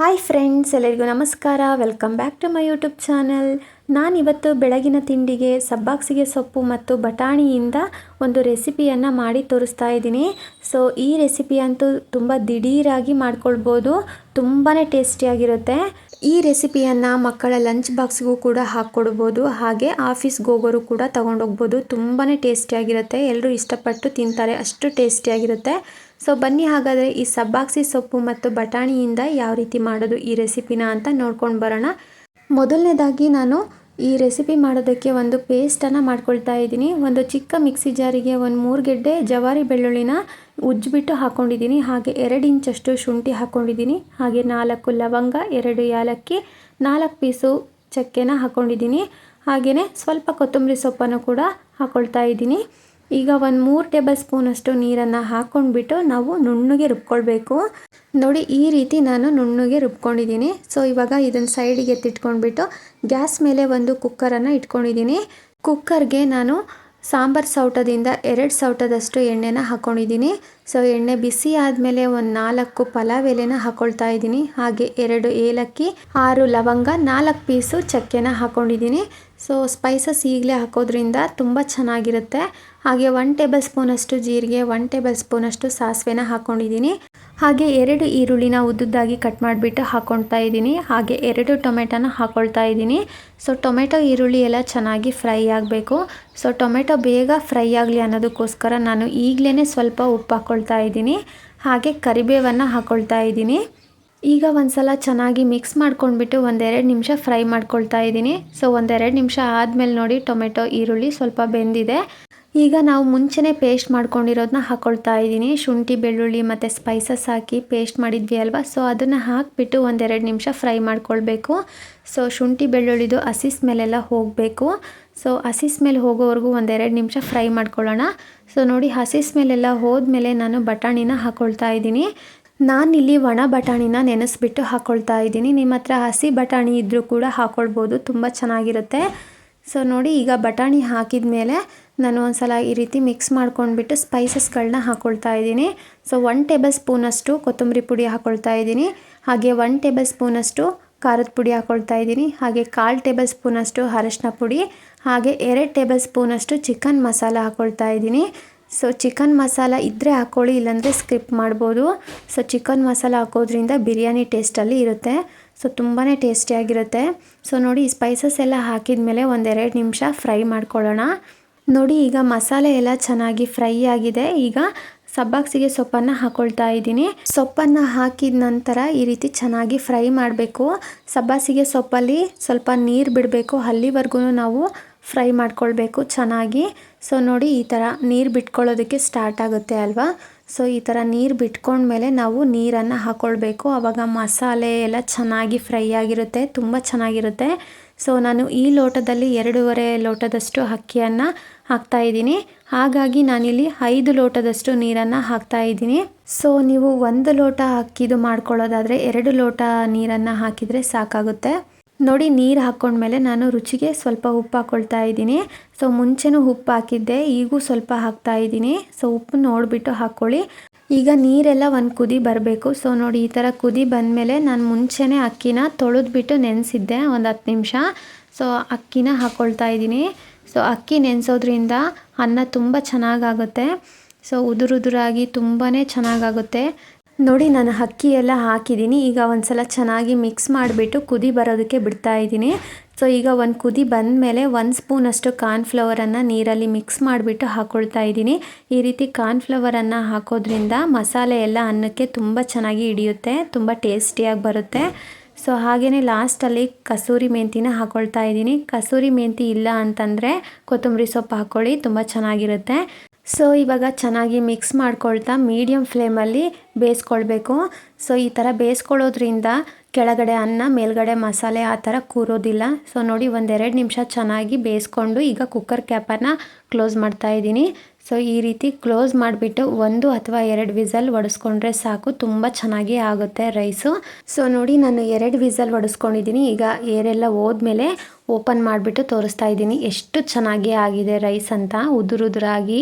Hi friends, ಎಲ್ಲರಿಗೂ ನಮಸ್ಕಾರ. Welcome back to my YouTube channel. ನಾನಿವತ್ತು ಬೆಳಗಿನ ತಿಂಡಿಗೆ ಸಬ್ಬಾಕ್ಸಿಗೆ ಸೊಪ್ಪು ಮತ್ತು ಬಟಾಣಿಯಿಂದ ಒಂದು ರೆಸಿಪಿಯನ್ನು ಮಾಡಿ ತೋರಿಸ್ತಾ ಇದ್ದೀನಿ. ಸೊ ಈ ರೆಸಿಪಿ ಅಂತೂ ತುಂಬ ದಿಢೀರಾಗಿ ಮಾಡ್ಕೊಳ್ಬೋದು. ತುಂಬಾ ಟೇಸ್ಟಿಯಾಗಿರುತ್ತೆ ಈ ರೆಸಿಪಿಯನ್ನು ಮಕ್ಕಳ ಲಂಚ್ ಬಾಕ್ಸ್ಗೂ ಕೂಡ ಹಾಕ್ಕೊಡ್ಬೋದು. ಹಾಗೆ ಆಫೀಸ್ಗೆ ಹೋಗೋರು ಕೂಡ ತೊಗೊಂಡೋಗ್ಬೋದು. ತುಂಬಾ ಟೇಸ್ಟಿಯಾಗಿರುತ್ತೆ ಎಲ್ಲರೂ ಇಷ್ಟಪಟ್ಟು ತಿಂತಾರೆ. ಅಷ್ಟು ಟೇಸ್ಟಿಯಾಗಿರುತ್ತೆ ಸೊ ಬನ್ನಿ ಹಾಗಾದರೆ ಈ ಸಬ್ಬಾಕ್ಸಿ ಸೊಪ್ಪು ಮತ್ತು ಬಟಾಣಿಯಿಂದ ಯಾವ ರೀತಿ ಮಾಡೋದು ಈ ರೆಸಿಪಿನ ಅಂತ ನೋಡ್ಕೊಂಡು ಬರೋಣ. ಮೊದಲನೇದಾಗಿ ನಾನು ಈ ರೆಸಿಪಿ ಮಾಡೋದಕ್ಕೆ ಒಂದು ಪೇಸ್ಟನ್ನು ಮಾಡ್ಕೊಳ್ತಾ ಇದ್ದೀನಿ. ಒಂದು ಚಿಕ್ಕ ಮಿಕ್ಸಿ ಜಾರಿಗೆ ಒಂದು ಮೂರು ಗೆಡ್ಡೆ ಜವಾರಿ ಬೆಳ್ಳುಳ್ಳಿನ ಉಜ್ಜಿಬಿಟ್ಟು ಹಾಕ್ಕೊಂಡಿದ್ದೀನಿ ಹಾಗೆ ಎರಡು ಇಂಚಷ್ಟು ಶುಂಠಿ ಹಾಕ್ಕೊಂಡಿದ್ದೀನಿ ಹಾಗೆ ನಾಲ್ಕು ಲವಂಗ, ಎರಡು ಏಲಕ್ಕಿ ನಾಲ್ಕು ಪೀಸು ಚಕ್ಕೆನ ಹಾಕ್ಕೊಂಡಿದ್ದೀನಿ ಹಾಗೆಯೇ ಸ್ವಲ್ಪ ಕೊತ್ತಂಬರಿ ಸೊಪ್ಪನ್ನು ಕೂಡ ಹಾಕ್ಕೊಳ್ತಾ ಇದ್ದೀನಿ. ಈಗ ಒಂದು ಮೂರು ಟೇಬಲ್ ಸ್ಪೂನಷ್ಟು ನೀರನ್ನು ಹಾಕ್ಕೊಂಡ್ಬಿಟ್ಟು ನಾವು ನುಣ್ಣಗೆ ರುಬ್ಕೊಳ್ಬೇಕು. ನೋಡಿ, ಈ ರೀತಿ ನಾನು ನುಣ್ಣಗೆ ರುಬ್ಕೊಂಡಿದ್ದೀನಿ. ಸೊ ಇವಾಗ ಇದನ್ನು ಸೈಡಿಗೆ ಎತ್ತಿಟ್ಕೊಂಡ್ಬಿಟ್ಟು ಗ್ಯಾಸ್ ಮೇಲೆ ಒಂದು ಕುಕ್ಕರನ್ನು ಇಟ್ಕೊಂಡಿದ್ದೀನಿ. ಕುಕ್ಕರ್ಗೆ ನಾನು ಸಾಂಬಾರ್ ಸೌಟದಿಂದ ಎರಡು ಸೌಟದಷ್ಟು ಎಣ್ಣೆನ ಹಾಕ್ಕೊಂಡಿದ್ದೀನಿ ಸೊ, ಎಣ್ಣೆ ಬಿಸಿ ಆದಮೇಲೆ ಒಂದು ನಾಲ್ಕು ಪಲಾವ್ ಎಲೆನ ಹಾಕ್ಕೊಳ್ತಾ ಇದ್ದೀನಿ. ಹಾಗೆ ಎರಡು ಏಲಕ್ಕಿ, ಆರು ಲವಂಗ, ನಾಲ್ಕು ಪೀಸು ಚಕ್ಕೆನ ಹಾಕ್ಕೊಂಡಿದ್ದೀನಿ ಸೊ, ಸ್ಪೈಸಸ್ ಈಗಲೇ ಹಾಕೋದ್ರಿಂದ ತುಂಬ ಚೆನ್ನಾಗಿರುತ್ತೆ. ಹಾಗೆ ಒನ್ ಟೇಬಲ್ ಸ್ಪೂನಷ್ಟು ಜೀರಿಗೆ ಒನ್ ಟೇಬಲ್ ಸ್ಪೂನಷ್ಟು ಸಾಸಿವೆನ ಹಾಕ್ಕೊಂಡಿದ್ದೀನಿ ಹಾಗೆ ಎರಡು ಈರುಳ್ಳಿನ ಉದ್ದುದ್ದಾಗಿ ಕಟ್ ಮಾಡಿಬಿಟ್ಟು ಹಾಕೊಳ್ತಾ ಇದ್ದೀನಿ. ಹಾಗೆ ಎರಡು ಟೊಮೆಟೊನ ಹಾಕ್ಕೊಳ್ತಾ ಇದ್ದೀನಿ. ಸೊ ಟೊಮೆಟೊ ಈರುಳ್ಳಿ ಎಲ್ಲ ಚೆನ್ನಾಗಿ ಫ್ರೈ ಆಗಬೇಕು. ಸೊ ಟೊಮೆಟೊ ಬೇಗ ಫ್ರೈ ಆಗಲಿ ಅನ್ನೋದಕ್ಕೋಸ್ಕರ ನಾನು ಈಗಲೇ ಸ್ವಲ್ಪ ಉಪ್ಪು ಹಾಕ್ಕೊಳ್ತಾ ಇದ್ದೀನಿ. ಹಾಗೆ ಕರಿಬೇವನ್ನು ಹಾಕ್ಕೊಳ್ತಾ ಇದ್ದೀನಿ. ಈಗ ಒಂದ್ಸಲ ಚೆನ್ನಾಗಿ ಮಿಕ್ಸ್ ಮಾಡ್ಕೊಂಡ್ಬಿಟ್ಟು ಒಂದೆರಡು ನಿಮಿಷ ಫ್ರೈ ಮಾಡ್ಕೊಳ್ತಾ ಇದ್ದೀನಿ. ಸೊ ಒಂದೆರಡು ನಿಮಿಷ ಆದಮೇಲೆ ನೋಡಿ ಟೊಮೆಟೊ ಈರುಳ್ಳಿ ಸ್ವಲ್ಪ ಬೆಂದಿದೆ. ಈಗ ನಾವು ಮುಂಚೆನೇ ಪೇಸ್ಟ್ ಮಾಡ್ಕೊಂಡಿರೋದನ್ನ ಹಾಕ್ಕೊಳ್ತಾ ಇದ್ದೀನಿ. ಶುಂಠಿ, ಬೆಳ್ಳುಳ್ಳಿ ಮತ್ತು ಸ್ಪೈಸಸ್ ಹಾಕಿ ಪೇಸ್ಟ್ ಮಾಡಿದ್ವಿ ಅಲ್ವಾ? ಸೊ ಅದನ್ನು ಹಾಕಿಬಿಟ್ಟು ಒಂದೆರಡು ನಿಮಿಷ ಫ್ರೈ ಮಾಡ್ಕೊಳ್ಬೇಕು. ಸೊ ಶುಂಠಿ, ಬೆಳ್ಳುಳ್ಳಿದು ಹಸಿ ಸ್ಮೆಲ್ಲೆಲ್ಲ ಹೋಗಬೇಕು. ಸೊ ಹಸಿ ಸ್ಮೆಲ್ ಹೋಗೋವರೆಗೂ ಒಂದೆರಡು ನಿಮಿಷ ಫ್ರೈ ಮಾಡ್ಕೊಳ್ಳೋಣ. ಸೊ ನೋಡಿ ಹಸಿ ಸ್ಮೆಲ್ಲೆಲ್ಲ ಹೋದ್ಮೇಲೆ ನಾನು ಬಟಾಣಿನ ಹಾಕ್ಕೊಳ್ತಾ ಇದ್ದೀನಿ. ಇಲ್ಲಿ ಒಣ ಬಟಾಣಿನ ನೆನೆಸ್ಬಿಟ್ಟು ಹಾಕ್ಕೊಳ್ತಾ ಇದ್ದೀನಿ. ನಿಮ್ಮ ಹತ್ರ ಹಸಿ ಬಟಾಣಿ ಇದ್ದರೂ ಕೂಡ ಹಾಕ್ಕೊಳ್ಬೋದು ತುಂಬ ಚೆನ್ನಾಗಿರುತ್ತೆ. ಸೊ ನೋಡಿ ಈಗ ಬಟಾಣಿ ಹಾಕಿದ ಮೇಲೆ ನಾನು ಒಂದು ಸಲ ಈ ರೀತಿ ಮಿಕ್ಸ್ ಮಾಡ್ಕೊಂಡ್ಬಿಟ್ಟು ಸ್ಪೈಸಸ್ಗಳನ್ನ ಹಾಕ್ಕೊಳ್ತಾ ಇದ್ದೀನಿ. ಸೊ ಒನ್ ಟೇಬಲ್ ಸ್ಪೂನಷ್ಟು ಕೊತ್ತಂಬರಿ ಪುಡಿ ಹಾಕ್ಕೊಳ್ತಾ ಇದ್ದೀನಿ. ಹಾಗೆ ಒನ್ ಟೇಬಲ್ ಸ್ಪೂನಷ್ಟು ಖಾರದ ಪುಡಿ ಹಾಕ್ಕೊಳ್ತಾ ಇದ್ದೀನಿ. ಹಾಗೆ ಕಾಲು ಟೇಬಲ್ ಸ್ಪೂನಷ್ಟು ಅರಶಿನ ಪುಡಿ. ಹಾಗೆ ಎರಡು ಟೇಬಲ್ ಸ್ಪೂನಷ್ಟು ಚಿಕನ್ ಮಸಾಲ ಹಾಕ್ಕೊಳ್ತಾ ಇದ್ದೀನಿ. ಸೊ ಚಿಕನ್ ಮಸಾಲ ಇದ್ದರೆ ಹಾಕ್ಕೊಳ್ಳಿ ಇಲ್ಲಾಂದರೆ ಸ್ಕಿಪ್ ಮಾಡ್ಬೋದು. ಸೊ ಚಿಕನ್ ಮಸಾಲ ಹಾಕೋದ್ರಿಂದ ಬಿರಿಯಾನಿ ಟೇಸ್ಟಲ್ಲಿ ಇರುತ್ತೆ. ಸೊ ತುಂಬಾ ಟೇಸ್ಟಿಯಾಗಿರುತ್ತೆ ಸೊ ನೋಡಿ ಸ್ಪೈಸಸ್ ಎಲ್ಲ ಹಾಕಿದ ಮೇಲೆ ಒಂದೆರಡು ನಿಮಿಷ ಫ್ರೈ ಮಾಡ್ಕೊಳ್ಳೋಣ. ನೋಡಿ, ಈಗ ಮಸಾಲೆ ಎಲ್ಲ ಚೆನ್ನಾಗಿ ಫ್ರೈ ಆಗಿದೆ. ಈಗ ಸಬ್ಬಾಕ್ಸಿಗೆ ಸೊಪ್ಪನ್ನು ಹಾಕೊಳ್ತಾ ಇದ್ದೀನಿ. ಸೊಪ್ಪನ್ನು ಹಾಕಿದ ನಂತರ ಈ ರೀತಿ ಚೆನ್ನಾಗಿ ಫ್ರೈ ಮಾಡಬೇಕು. ಸಬ್ಬಾಸಿಗೆ ಸೊಪ್ಪಲ್ಲಿ ಸ್ವಲ್ಪ ನೀರು ಬಿಡಬೇಕು. ಅಲ್ಲಿವರೆಗೂ ನಾವು ಫ್ರೈ ಮಾಡ್ಕೊಳ್ಬೇಕು ಚೆನ್ನಾಗಿ. ಸೊ, ನೋಡಿ, ಈ ಥರ ನೀರು ಬಿಟ್ಕೊಳ್ಳೋದಕ್ಕೆ ಸ್ಟಾರ್ಟ್ ಆಗುತ್ತೆ ಅಲ್ವಾ? ಸೊ ಈ ಥರ ನೀರು ಬಿಟ್ಕೊಂಡ್ಮೇಲೆ ನಾವು ನೀರನ್ನು ಹಾಕ್ಕೊಳ್ಬೇಕು ಆವಾಗ ಮಸಾಲೆ ಎಲ್ಲ ಚೆನ್ನಾಗಿ ಫ್ರೈ ಆಗಿರುತ್ತೆ, ತುಂಬ ಚೆನ್ನಾಗಿರುತ್ತೆ. ಸೊ ನಾನು ಈ ಲೋಟದಲ್ಲಿ ಎರಡೂವರೆ ಲೋಟದಷ್ಟು ಅಕ್ಕಿಯನ್ನು ಹಾಕ್ತಾ ಇದ್ದೀನಿ. ಹಾಗಾಗಿ ನಾನಿಲ್ಲಿ ಐದು ಲೋಟದಷ್ಟು ನೀರನ್ನು ಹಾಕ್ತಾ ಇದ್ದೀನಿ. ಸೊ ನೀವು ಒಂದು ಲೋಟ ಅಕ್ಕಿದು ಮಾಡ್ಕೊಳ್ಳೋದಾದರೆ ಎರಡು ಲೋಟ ನೀರನ್ನು ಹಾಕಿದರೆ ಸಾಕಾಗುತ್ತೆ. ನೋಡಿ, ನೀರು ಹಾಕ್ಕೊಂಡ್ಮೇಲೆ ನಾನು ರುಚಿಗೆ ಸ್ವಲ್ಪ ಉಪ್ಪು ಹಾಕ್ಕೊಳ್ತಾ ಇದ್ದೀನಿ. ಸೊ, ಮುಂಚೆನೂ ಉಪ್ಪು ಹಾಕಿದ್ದೆ, ಈಗೂ ಸ್ವಲ್ಪ ಹಾಕ್ತಾ ಇದ್ದೀನಿ. ಸೊ ಉಪ್ಪು ನೋಡಿಬಿಟ್ಟು ಹಾಕ್ಕೊಳ್ಳಿ ಈಗ ನೀರೆಲ್ಲ ಒಂದು ಕುದಿ ಬರಬೇಕು. ಸೊ, ನೋಡಿ, ಈ ಥರ ಕುದಿ ಬಂದಮೇಲೆ ನಾನು ಮುಂಚೆನೇ ಅಕ್ಕಿನ ತೊಳೆದ್ಬಿಟ್ಟು ನೆನೆಸಿದ್ದೆ ಒಂದು ಹತ್ತು ನಿಮಿಷ. ಸೊ, ಅಕ್ಕಿನ ಹಾಕ್ಕೊಳ್ತಾ ಇದ್ದೀನಿ. ಸೊ, ಅಕ್ಕಿ ನೆನೆಸೋದ್ರಿಂದ ಅನ್ನ ತುಂಬ ಚೆನ್ನಾಗಾಗುತ್ತೆ. ಸೊ, ಉದುರುದುರಾಗಿ ತುಂಬಾ ಚೆನ್ನಾಗಾಗುತ್ತೆ. ನೋಡಿ, ನಾನು ಅಕ್ಕಿ ಎಲ್ಲ ಹಾಕಿದ್ದೀನಿ. ಈಗ ಒಂದು ಸಲ ಚೆನ್ನಾಗಿ ಮಿಕ್ಸ್ ಮಾಡಿಬಿಟ್ಟು ಕುದಿ ಬರೋದಕ್ಕೆ ಬಿಡ್ತಾ ಇದ್ದೀನಿ. ಸೊ ಈಗ ಒಂದು ಕುದಿ ಬಂದಮೇಲೆ ಒಂದು ಸ್ಪೂನಷ್ಟು ಕಾರ್ನ್ಫ್ಲವರನ್ನು ನೀರಲ್ಲಿ ಮಿಕ್ಸ್ ಮಾಡಿಬಿಟ್ಟು ಹಾಕ್ಕೊಳ್ತಾ ಇದ್ದೀನಿ. ಈ ರೀತಿ ಕಾರ್ನ್ಫ್ಲವರನ್ನು ಹಾಕೋದ್ರಿಂದ ಮಸಾಲೆ ಎಲ್ಲ ಅನ್ನಕ್ಕೆ ತುಂಬ ಚೆನ್ನಾಗಿ ಹಿಡಿಯುತ್ತೆ, ತುಂಬ ಟೇಸ್ಟಿಯಾಗಿ ಬರುತ್ತೆ. ಸೊ ಹಾಗೆಯೇ ಲಾಸ್ಟಲ್ಲಿ ಕಸೂರಿ ಮೆಂತಿನ ಹಾಕ್ಕೊಳ್ತಾ ಇದ್ದೀನಿ. ಕಸೂರಿ ಮೆಂತಿ ಇಲ್ಲ ಅಂತಂದರೆ ಕೊತ್ತಂಬರಿ ಸೊಪ್ಪು ಹಾಕ್ಕೊಳ್ಳಿ ತುಂಬ ಚೆನ್ನಾಗಿರುತ್ತೆ. ಸೊ, ಇವಾಗ ಚೆನ್ನಾಗಿ ಮಿಕ್ಸ್ ಮಾಡ್ಕೊಳ್ತಾ ಮೀಡಿಯಮ್ ಫ್ಲೇಮಲ್ಲಿ ಬೇಯಿಸ್ಕೊಳ್ಬೇಕು. ಸೊ, ಈ ಥರ ಬೇಯಿಸ್ಕೊಳ್ಳೋದ್ರಿಂದ ಕೆಳಗಡೆ ಅನ್ನ, ಮೇಲ್ಗಡೆ ಮಸಾಲೆ ಆ ಥರ ಕೂರೋದಿಲ್ಲ. ಸೊ, ನೋಡಿ ಒಂದೆರಡು ನಿಮಿಷ ಚೆನ್ನಾಗಿ ಬೇಯಿಸ್ಕೊಂಡು ಈಗ ಕುಕ್ಕರ್ ಕ್ಯಾಪನ್ನು ಕ್ಲೋಸ್ ಮಾಡ್ತಾ ಇದ್ದೀನಿ. ಸೊ, ಈ ರೀತಿ ಕ್ಲೋಸ್ ಮಾಡಿಬಿಟ್ಟು ಒಂದು ಅಥವಾ ಎರಡು ವಿಸಲ್ ಒಡಿಸ್ಕೊಂಡ್ರೆ ಸಾಕು. ತುಂಬ ಚೆನ್ನಾಗಿ ಆಗುತ್ತೆ ರೈಸು ಸೊ, ನೋಡಿ ನಾನು ಎರಡು ವಿಸಲ್ ಒಡಿಸ್ಕೊಂಡಿದ್ದೀನಿ. ಈಗ ಏರೆಲ್ಲ ಹೋದ್ಮೇಲೆ ಓಪನ್ ಮಾಡಿಬಿಟ್ಟು ತೋರಿಸ್ತಾ ಇದ್ದೀನಿ. ಎಷ್ಟು ಚೆನ್ನಾಗಿ ಆಗಿದೆ ರೈಸ್ ಅಂತ. ಉದುರುದುರಾಗಿ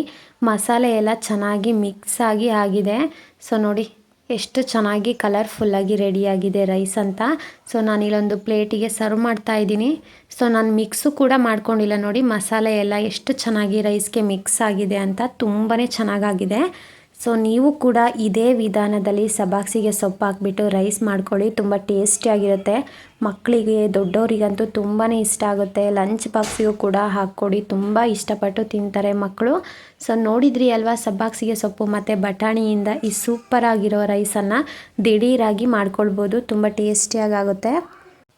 ಮಸಾಲೆ ಎಲ್ಲ ಚೆನ್ನಾಗಿ ಮಿಕ್ಸ್ ಆಗಿ ಆಗಿದೆ. ಸೊ ನೋಡಿ, ಎಷ್ಟು ಚೆನ್ನಾಗಿ ಕಲರ್ಫುಲ್ಲಾಗಿ ರೆಡಿಯಾಗಿದೆ ರೈಸ್ ಅಂತ. ಸೊ ನಾನು ಇಲ್ಲೊಂದು ಪ್ಲೇಟಿಗೆ ಸರ್ವ್ ಮಾಡ್ತಾ ಇದ್ದೀನಿ. ಸೊ ನಾನು ಮಿಕ್ಸು ಕೂಡ ಮಾಡ್ಕೊಂಡಿಲ್ಲ ನೋಡಿ. ಮಸಾಲೆ ಎಲ್ಲ ಎಷ್ಟು ಚೆನ್ನಾಗಿ ರೈಸ್ಗೆ ಮಿಕ್ಸ್ ಆಗಿದೆ ಅಂತ ತುಂಬಾ ಚೆನ್ನಾಗಾಗಿದೆ. ಸೊ ನೀವು ಕೂಡ ಇದೇ ವಿಧಾನದಲ್ಲಿ ಸಬಾಕ್ಸಿಗೆ ಸೊಪ್ಪು ಹಾಕ್ಬಿಟ್ಟು ರೈಸ್ ಮಾಡ್ಕೊಳ್ಳಿ. ತುಂಬ ಟೇಸ್ಟಿಯಾಗಿರುತ್ತೆ ಮಕ್ಕಳಿಗೆ ದೊಡ್ಡವರಿಗಂತೂ ತುಂಬಾ ಇಷ್ಟ ಆಗುತ್ತೆ. ಲಂಚ್ ಬಾಕ್ಸಿಗೂ ಕೂಡ ಹಾಕ್ಕೊಡಿ. ತುಂಬ ಇಷ್ಟಪಟ್ಟು ತಿಂತಾರೆ ಮಕ್ಕಳು. ಸೊ ನೋಡಿದ್ರಿ ಅಲ್ವಾ ಸಬ್ಬಾಕ್ಸಿಗೆ ಸೊಪ್ಪು ಮತ್ತು ಬಟಾಣಿಯಿಂದ ಈ ಸೂಪರಾಗಿರೋ ರೈಸನ್ನು ದಿಢೀರಾಗಿ ಮಾಡ್ಕೊಳ್ಬೋದು. ತುಂಬ ಟೇಸ್ಟಿಯಾಗುತ್ತೆ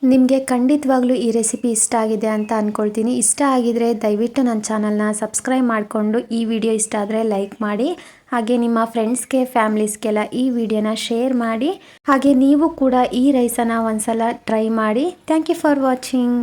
ನಿಮಗೆ ಖಂಡಿತವಾಗ್ಲೂ ಈ ರೆಸಿಪಿ ಇಷ್ಟ ಆಗಿದೆ ಅಂತ ಅಂದ್ಕೊಳ್ತೀನಿ ಇಷ್ಟ ಆಗಿದರೆ ದಯವಿಟ್ಟು ನನ್ನ ಚಾನಲ್ನ ಸಬ್ಸ್ಕ್ರೈಬ್ ಮಾಡಿಕೊಂಡು ಈ ವಿಡಿಯೋ ಇಷ್ಟ ಆದರೆ ಲೈಕ್ ಮಾಡಿ, ಹಾಗೆ ನಿಮ್ಮ ಫ್ರೆಂಡ್ಸ್ಗೆ, ಫ್ಯಾಮಿಲೀಸ್ಗೆಲ್ಲ ಈ ವಿಡಿಯೋನ ಶೇರ್ ಮಾಡಿ, ಹಾಗೆ ನೀವು ಕೂಡ ಈ ರೈಸನ್ನು ಒಂದ್ಸಲ ಟ್ರೈ ಮಾಡಿ. Thank you for watching.